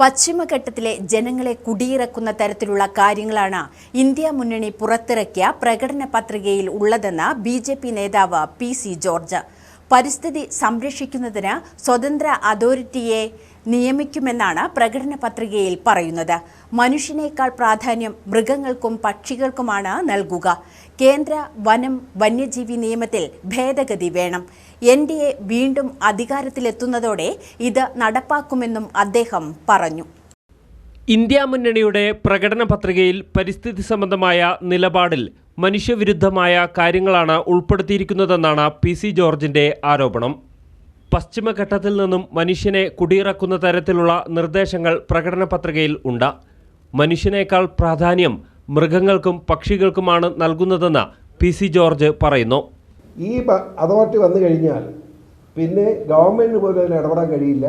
പശ്ചിമഘട്ടത്തിലെ ജനങ്ങളെ കുടിയിറക്കുന്ന തരത്തിലുള്ള കാര്യങ്ങളാണ് ഇന്ത്യ മുന്നണി പുറത്തിറക്കിയ പ്രകടന പത്രികയിൽ ഉള്ളതെന്ന് ബി ജെ പി നേതാവ് പി സി ജോർജ്. പരിസ്ഥിതി സംരക്ഷിക്കുന്നതിന് സ്വതന്ത്ര അതോറിറ്റിയെ നിയമിക്കുമെന്നാണ് പ്രകടന പത്രികയിൽ പറയുന്നത്. മനുഷ്യനേക്കാൾ പ്രാധാന്യം മൃഗങ്ങൾക്കും പക്ഷികൾക്കുമാണ് നൽകുക. കേന്ദ്ര വനം വന്യജീവി നിയമത്തിൽ ഭേദഗതി വേണം. എൻ ഡി എ വീണ്ടും അധികാരത്തിലെത്തുന്നതോടെ ഇത് നടപ്പാക്കുമെന്നും അദ്ദേഹം പറഞ്ഞു. ഇന്ത്യ മുന്നണിയുടെ പ്രകടന പത്രികയിൽ പരിസ്ഥിതി സംബന്ധമായ നിലപാടിൽ മനുഷ്യവിരുദ്ധമായ കാര്യങ്ങളാണ് ഉൾപ്പെടുത്തിയിരിക്കുന്നതെന്നാണ് പി സി ജോർജിന്റെ ആരോപണം. പശ്ചിമഘട്ടത്തിൽ നിന്നും മനുഷ്യനെ കുടിയിറക്കുന്ന തരത്തിലുള്ള നിർദ്ദേശങ്ങൾ പ്രകടന പത്രികയിൽ ഉണ്ട്. മനുഷ്യനേക്കാൾ പ്രാധാന്യം മൃഗങ്ങൾക്കും പക്ഷികൾക്കുമാണ് നൽകുന്നതെന്ന് പി സി ജോർജ് പറയുന്നു. ഈ അതോറിറ്റി വന്നു കഴിഞ്ഞാൽ പിന്നെ ഗവൺമെന്റിന് പോലും അതിൽ ഇടപെടാൻ കഴിയില്ല.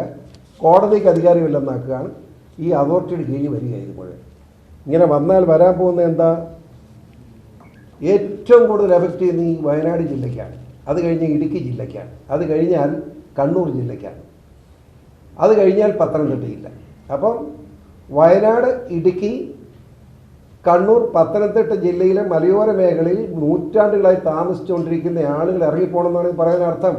കോടതിക്ക് അധികാരമില്ലെന്നാക്കുകയാണ് ഈ അതോറിറ്റിയുടെ കീഴിൽ വരിക ഇതുപോലെ ഇങ്ങനെ വന്നാൽ വരാൻ പോകുന്ന എന്താ? ഏറ്റവും കൂടുതൽ എഫക്റ്റ് ചെയ്യുന്ന ഈ വയനാട് ജില്ലയ്ക്കാണ്. അത് കഴിഞ്ഞ് ഇടുക്കി ജില്ലയ്ക്കാണ്. അത് കഴിഞ്ഞാൽ കണ്ണൂർ ജില്ലയ്ക്കാണ്. അത് കഴിഞ്ഞാൽ പത്തനംതിട്ടയില്ല. അപ്പം വയനാട് ഇടുക്കി കണ്ണൂർ പത്തനംതിട്ട ജില്ലയിലെ മലയോര മേഖലയിൽ നൂറ്റാണ്ടുകളായി താമസിച്ചുകൊണ്ടിരിക്കുന്ന ആളുകൾ ഇറങ്ങിപ്പോണെന്നാണ് പറയാൻ അർത്ഥം.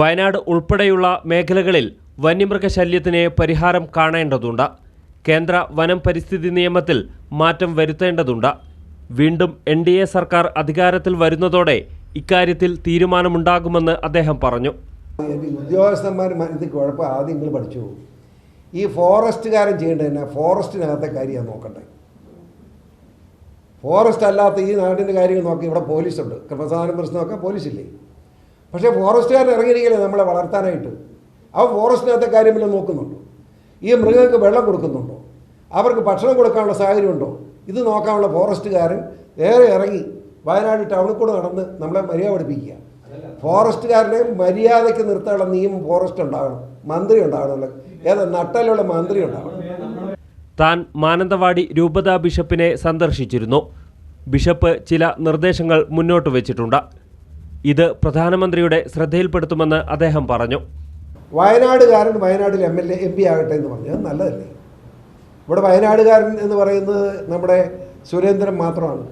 വയനാട് ഉൾപ്പെടെയുള്ള മേഖലകളിൽ വന്യമൃഗശല്യത്തിന് പരിഹാരം കാണേണ്ടതുണ്ട്. കേന്ദ്ര വനം പരിസ്ഥിതി നിയമത്തിൽ മാറ്റം വരുത്തേണ്ടതുണ്ട്. വീണ്ടും എൻ ഡി എ സർക്കാർ അധികാരത്തിൽ വരുന്നതോടെ ഇക്കാര്യത്തിൽ തീരുമാനമുണ്ടാകുമെന്ന് അദ്ദേഹം പറഞ്ഞു. ഉദ്യോഗസ്ഥന്മാർ ഇത് കുഴപ്പം ആദ്യം നിങ്ങൾ പഠിച്ചു ഈ ഫോറസ്റ്റുകാരൻ ചെയ്യേണ്ടത് തന്നെ ഫോറസ്റ്റിനകത്തെ കാര്യമാണ് നോക്കണ്ടേ ഫോറസ്റ്റ് അല്ലാത്ത ഈ നാടിന്റെ കാര്യങ്ങൾ നോക്കി ഇവിടെ പോലീസുണ്ട്. ക്രമസാധനം പ്രശ്നം നോക്കാൻ പോലീസില്ലേ? പക്ഷേ ഫോറസ്റ്റുകാരൻ ഇറങ്ങിയിരിക്കില്ലേ നമ്മളെ വളർത്താനായിട്ട്. അവ ഫോറസ്റ്റിനകത്തെ കാര്യം വല്ലതും നോക്കുന്നുണ്ടോ? ഈ മൃഗങ്ങൾക്ക് വെള്ളം കൊടുക്കുന്നുണ്ടോ? അവർക്ക് ഭക്ഷണം കൊടുക്കാനുള്ള സാഹചര്യമുണ്ടോ? ഇത് നോക്കാനുള്ള ഫോറസ്റ്റുകാരൻ നേരെ ഇറങ്ങി വയനാട് ടൗണിൽ കൂടെ നടന്ന് നമ്മളെ മര്യാദ പഠിപ്പിക്കുക. ഫോറസ്റ്റുകാരനെ മര്യാദയ്ക്ക് നിർത്താനുള്ള നിയമം ഫോറസ്റ്റ് ഉണ്ടാകണം. മന്ത്രി ഉണ്ടാകണമല്ലോ ഏതാ നട്ടലുള്ള മന്ത്രി ഉണ്ടാകണം. താൻ മാനന്തവാടി രൂപതാ ബിഷപ്പിനെ സന്ദർശിച്ചിരുന്നു. ബിഷപ്പ് ചില നിർദ്ദേശങ്ങൾ മുന്നോട്ട് വെച്ചിട്ടുണ്ട്. ഇത് പ്രധാനമന്ത്രിയുടെ ശ്രദ്ധയിൽപ്പെടുത്തുമെന്ന് അദ്ദേഹം പറഞ്ഞു. വയനാടുകാരൻ വയനാട്ടിൽ M L A M P ആകട്ടെ എന്ന് പറഞ്ഞു. അത് നല്ലതല്ലേ? ഇവിടെ വയനാടുകാരൻ എന്ന് പറയുന്നത് നമ്മുടെ സുരേന്ദ്രൻ മാത്രമാണ്.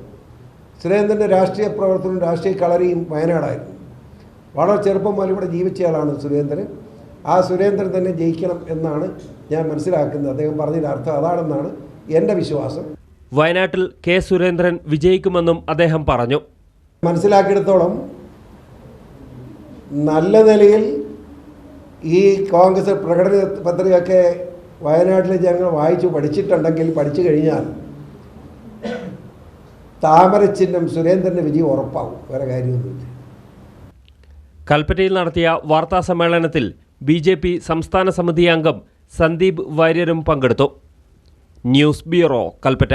സുരേന്ദ്രന്റെ രാഷ്ട്രീയ പ്രവർത്തനവും രാഷ്ട്രീയ കളരിയും വയനാടായിരുന്നു. വളരെ ചെറുപ്പം മുതൽ ഇവിടെ ജീവിച്ചയാളാണ് സുരേന്ദ്രൻ. ആ സുരേന്ദ്രൻ തന്നെ ജയിക്കണം എന്നാണ് ഞാൻ മനസ്സിലാക്കുന്നത്. അദ്ദേഹം പറഞ്ഞതിന്റെ അർത്ഥം അതാണെന്നാണ് എന്റെ വിശ്വാസം. വയനാട്ടിൽ കെ സുരേന്ദ്രൻ വിജയിക്കുമെന്നും അദ്ദേഹം പറഞ്ഞു. മനസ്സിലാക്കിയിടത്തോളം നല്ല നിലയിൽ ഈ കോൺഗ്രസ് പ്രകടന പത്രികയൊക്കെ വയനാട്ടിൽ ജനങ്ങൾ വായിച്ചു പഠിച്ചിട്ടുണ്ടെങ്കിൽ പഠിച്ചു കഴിഞ്ഞാൽ താമരച്ചിഹ്നം സുരേന്ദ്രന്റെ വിജയം ഉറപ്പാവും വേറെ കാര്യമൊന്നുമില്ല. കൽപ്പറ്റയിൽ നടത്തിയ വാർത്താ സമ്മേളനത്തിൽ ബി ജെ പി സംസ്ഥാന സമിതി അംഗം സന്ദീപ് വാര്യരും പങ്കെടുത്തു. News bureau Kalpetta.